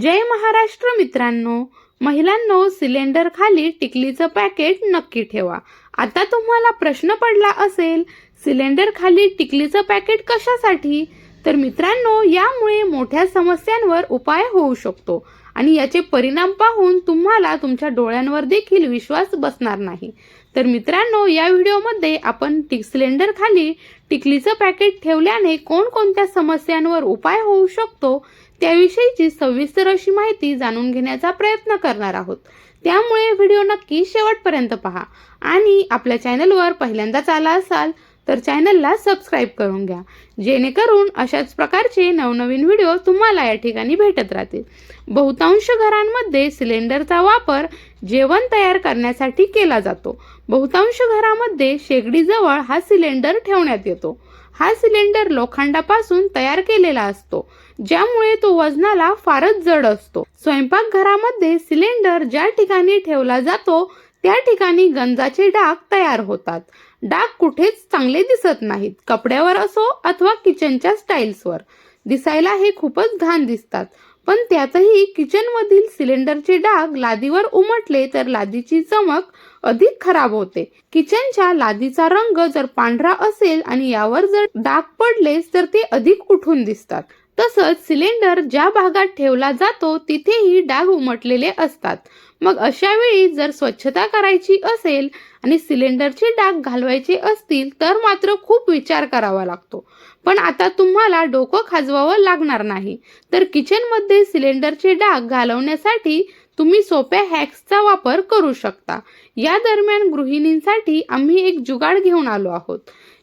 जय महाराष्ट्र मित्रांनो. महिलांनो सिलेंडर खाली टिकलीचं पॅकेट नक्की ठेवा. आता तुम्हाला प्रश्न पडला असेल सिलेंडर खाली टिकलीचं पॅकेट कशासाठी? तर मित्रांनो यामुळे मोठ्या समस्यांवर उपाय होऊ शकतो. आणि याचे परिणाम पाहून तुम्हाला तुमच्या डोळ्यांवर देखील विश्वास बसणार नाही. तर मित्रांनो या व्हिडिओमध्ये आपण टिक सिलेंडर खाली टिकलीचं पॅकेट ठेवल्याने कोणकोणत्या समस्यांवर उपाय होऊ शकतो त्याविषयीची सविस्तर अशी माहिती जाणून घेण्याचा प्रयत्न करणार आहोत. त्यामुळे व्हिडिओ नक्की शेवटपर्यंत पहा. आणि आपल्या चॅनलवर पहिल्यांदाच आला असाल तर चॅनलला सबस्क्राईब करून घ्या. जेणेकरून अशाच प्रकारचे नवनवीन व्हिडिओ तुम्हाला या ठिकाणी भेटत राहतील. बहुतांश घरांमध्ये सिलेंडरचा वापर जेवण तयार करण्यासाठी केला जातो. बहुतांश घरामध्ये शेगडीजवळ हा सिलेंडर ठेवण्यात येतो. हा सिलेंडर लोखंडापासून तयार केलेला असतो ज्यामुळे तो वजनाला फारच जड असतो. स्वयंपाकघरामध्ये सिलेंडर ज्या ठिकाणी ठेवला जातो त्या ठिकाणी गंजाचे डाग तयार होतात. डाग कुठेच चांगले दिसत नाहीत. कपड्यावर असो अथवा किचनच्या स्टाईल्सवर. दिसायला हे खूपच घाण दिसतात. पण त्यातही किचनमधील सिलेंडरचे डाग लादीवर उमटले तर लादीची चमक अधिक खराब होते. किचनच्या लादीचा रंग जर पांढरा असेल आणि यावर जर डाग पडले तर ते अधिक उठून दिसतात. तसंच सिलेंडर ज्या भागात ठेवला जातो तिथेही डाग उमटलेले असतात. मग अशा वेळी जर स्वच्छता करायची असेल आणि सिलेंडरचे डाग घालवायचे असतील तर मात्र खूप विचार करावा लागतो. पण आता तुम्हाला डोकं खाजवावं लागणार नाही. तर किचनमध्ये सिलेंडरचे डाग घालवण्यासाठी तुम्ही सोप्या हॅक्सचा वापर करू शकता. या दरम्यान गृहिणींसाठी आम्ही एक जुगाड घेऊन आलो आहोत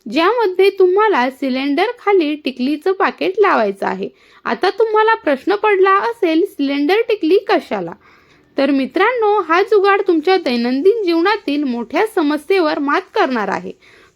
ज्यामध्ये तुम्हाला सिलेंडर खाली टिकलीचं पाकिट लावायचं आहे. आता तुम्हाला प्रश्न पडला असेल सिलेंडर टिकली कशाला? तर मित्रांनो हा जुगाड तुमच्या दैनंदिन जीवनातील मोठ्या समस्येवर मात करणार आहे.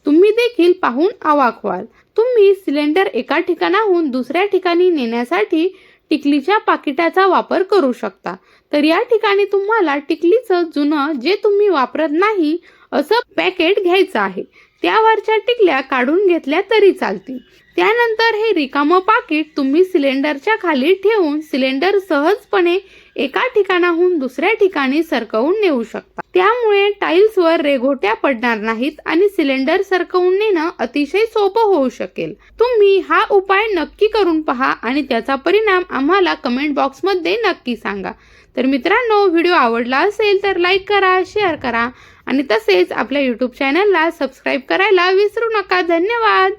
तुम्ही देखील पाहून अवाक व्हाल. तुम्ही सिलेंडर एका ठिकाणाहून दुसऱ्या ठिकाणी नेण्यासाठी टिकलीच्या पाकिटाचा वापर करू शकता. तर या ठिकाणी तुम्हाला टिकलीचं जुनं जे तुम्ही वापरत नाही असं पॅकेट घ्यायचं आहे. त्यावरच्या टिकल्या काढून घेतल्या तरी चालतील. त्यानंतर हे रिकामं पाकिट तुम्ही सिलेंडरच्या खाली ठेवून सिलेंडर सहजपणे एका ठिकाणाहून दुसऱ्या ठिकाणी सरकवून नेऊ शकता. त्यामुळे टाईल्सवर रेघोट्या पडणार नाहीत आणि सिलेंडर सरकवून नेणं अतिशय सोपं होऊ शकेल. तुम्ही हा उपाय नक्की करून पहा आणि त्याचा परिणाम आम्हाला कमेंट बॉक्समध्ये नक्की सांगा. तर मित्रांनो व्हिडिओ आवडला असेल तर लाईक करा शेअर करा आणि तसेच आपल्या यूट्यूब चॅनलला सबस्क्राईब करायला विसरू नका. धन्यवाद!